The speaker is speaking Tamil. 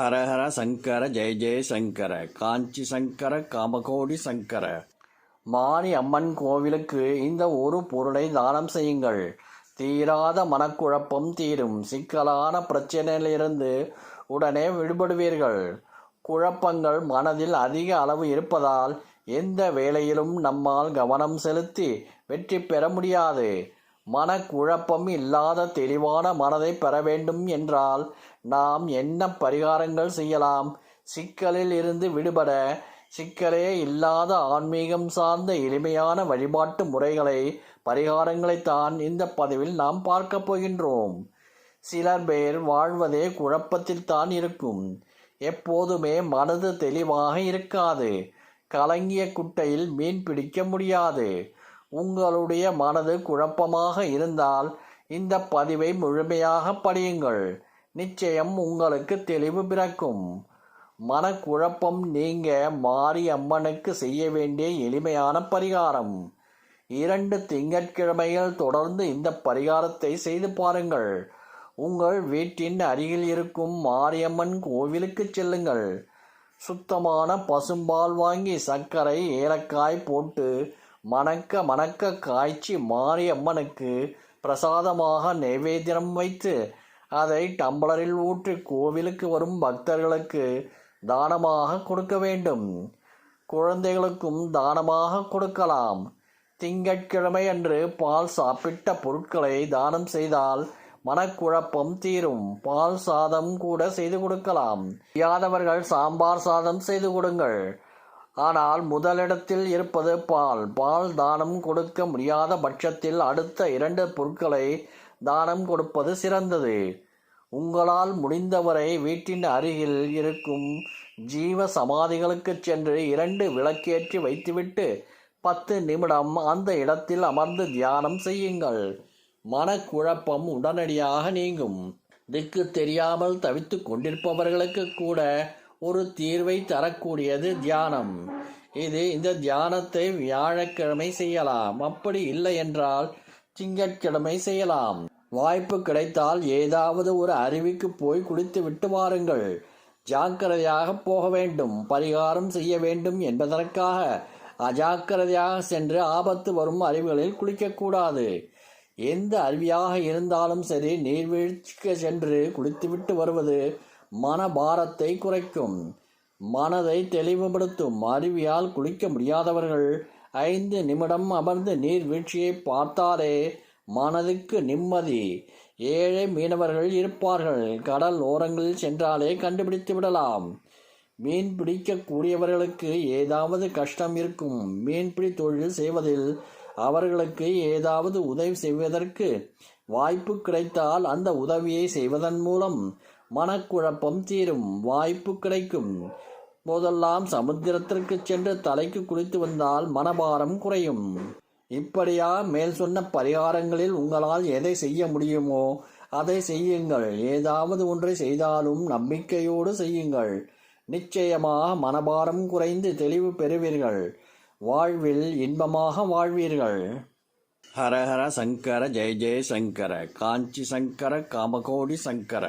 ஹரஹர சங்கர ஜெய ஜெய சங்கர காஞ்சி சங்கர காமகோடி சங்கர. மாரி அம்மன் கோவிலுக்கு இந்த ஒரு பொருளை தானம் செய்யுங்கள். தீராத மனக்குழப்பம் தீரும். சிக்கலான பிரச்சனையிலிருந்து உடனே விடுபடுவீர்கள். குழப்பங்கள் மனதில் அதிக அளவு இருப்பதால் எந்த வேலையிலும் நம்மால் கவனம் செலுத்தி வெற்றி பெற முடியாது. மனக்குழப்பம் இல்லாத தெளிவான மனதை பெற வேண்டும் என்றால் நாம் என்ன பரிகாரங்கள் செய்யலாம்? சிக்கலில் இருந்து விடுபட சிக்கலே இல்லாத ஆன்மீகம் சார்ந்த எளிமையான வழிபாட்டு முறைகளை பரிகாரங்களைத்தான் இந்த பதிவில் நாம் பார்க்க போகின்றோம். சிலர் பேர் வாழ்வதே குழப்பத்தில் தான் இருக்கும். எப்போதுமே மனது தெளிவாக இருக்காது. கலங்கிய குட்டையில் மீன் பிடிக்க முடியாது. உங்களுடைய மனது குழப்பமாக இருந்தால் இந்த பதிவை முழுமையாக படியுங்கள். நிச்சயம் உங்களுக்கு தெளிவு பிறக்கும். மனக்குழப்பம் நீங்க மாரி அம்மனுக்கு செய்ய வேண்டிய எளிமையான பரிகாரம். இரண்டு திங்கட்கிழமைகள் தொடர்ந்து இந்த பரிகாரத்தை செய்து பாருங்கள். உங்கள் வீட்டின் அருகில் இருக்கும் மாரியம்மன் கோவிலுக்கு செல்லுங்கள். சுத்தமான பசும்பால் வாங்கி சர்க்கரை ஏலக்காய் போட்டு மணக்க மணக்க காய்ச்சி மாரியம்மனுக்கு பிரசாதமாக நைவேத்தியம் வைத்து அதை டம்ளரில் ஊற்றி கோவிலுக்கு வரும் பக்தர்களுக்கு தானமாக கொடுக்க வேண்டும். குழந்தைகளுக்கும் தானமாக கொடுக்கலாம். திங்கட்கிழமை அன்று பால் சாப்பிட்ட பொருட்களை தானம் செய்தால் மனக்குழப்பம் தீரும். பால் சாதம் கூட செய்து கொடுக்கலாம். யாதவர்கள் சாம்பார் சாதம் செய்து கொடுங்கள். ஆனால் முதலிடத்தில் இருப்பது பால். பால் தானம் கொடுக்க முடியாத பட்சத்தில் அடுத்த இரண்டு பொருட்களை தானம் கொடுப்பது சிறந்தது. உங்களால் முடிந்தவரை வீட்டின் அருகில் இருக்கும் ஜீவ சமாதிகளுக்கு சென்று இரண்டு விளக்கேற்றி வைத்துவிட்டு பத்து நிமிடம் அந்த இடத்தில் அமர்ந்து தியானம் செய்யுங்கள். மனக்குழப்பம் உடனடியாக நீங்கும். திக்கு தெரியாமல் தவித்து கொண்டிருப்பவர்களுக்கு கூட ஒரு தீர்வை தரக்கூடியது தியானம். இது இந்த தியானத்தை வியாழக்கிழமை செய்யலாம். அப்படி இல்லை என்றால் திங்கட்கிழமை செய்யலாம். வாய்ப்பு கிடைத்தால் ஏதாவது ஒரு அருவிக்கு போய் குளித்து விட்டு வாருங்கள். ஜாக்கிரதையாக போக வேண்டும். பரிகாரம் செய்ய வேண்டும் என்பதற்காக அஜாக்கிரதையாக சென்று ஆபத்து வரும் அருவிகளில் குளிக்கக்கூடாது. எந்த அருவியாக இருந்தாலும் சரி நீர்வீழ்ச்சிக்கு சென்று குளித்துவிட்டு வருவது மனபாரத்தை குறைக்கும். மனதை தெளிவுபடுத்தும். அருவியால் குளிக்க முடியாதவர்கள் ஐந்து நிமிடம் அமர்ந்து நீர்வீழ்ச்சியை பார்த்தாலே மனதுக்கு நிம்மதி. ஏழை மீனவர்கள் இருப்பார்கள். கடல் ஓரங்களில் சென்றாலே கண்டுபிடித்து விடலாம். மீன் பிடிக்கக்கூடியவர்களுக்கு ஏதாவது கஷ்டம் இருக்கும். மீன்பிடி தொழில் செய்வதில் அவர்களுக்கு ஏதாவது உதவி செய்வதற்கு வாய்ப்பு கிடைத்தால் அந்த உதவியை செய்வதன் மூலம் மனக்குழப்பம் தீரும் வாய்ப்பு கிடைக்கும். போதெல்லாம் சமுத்திரத்திற்கு சென்று தலைக்கு குளித்து வந்தால் மனபாரம் குறையும். இப்படியா? மேல் சொன்ன பரிகாரங்களில் உங்களால் எதை செய்ய முடியுமோ அதை செய்யுங்கள். ஏதாவது ஒன்றை செய்தாலும் நம்பிக்கையோடு செய்யுங்கள். நிச்சயமாக மனபாரம் குறைந்து தெளிவு பெறுவீர்கள். வாழ்வில் இன்பமாக வாழ்வீர்கள். ஹரஹர சங்கர ஜெய ஜெய சங்கர. காஞ்சி சங்கர காமகோடி சங்கர.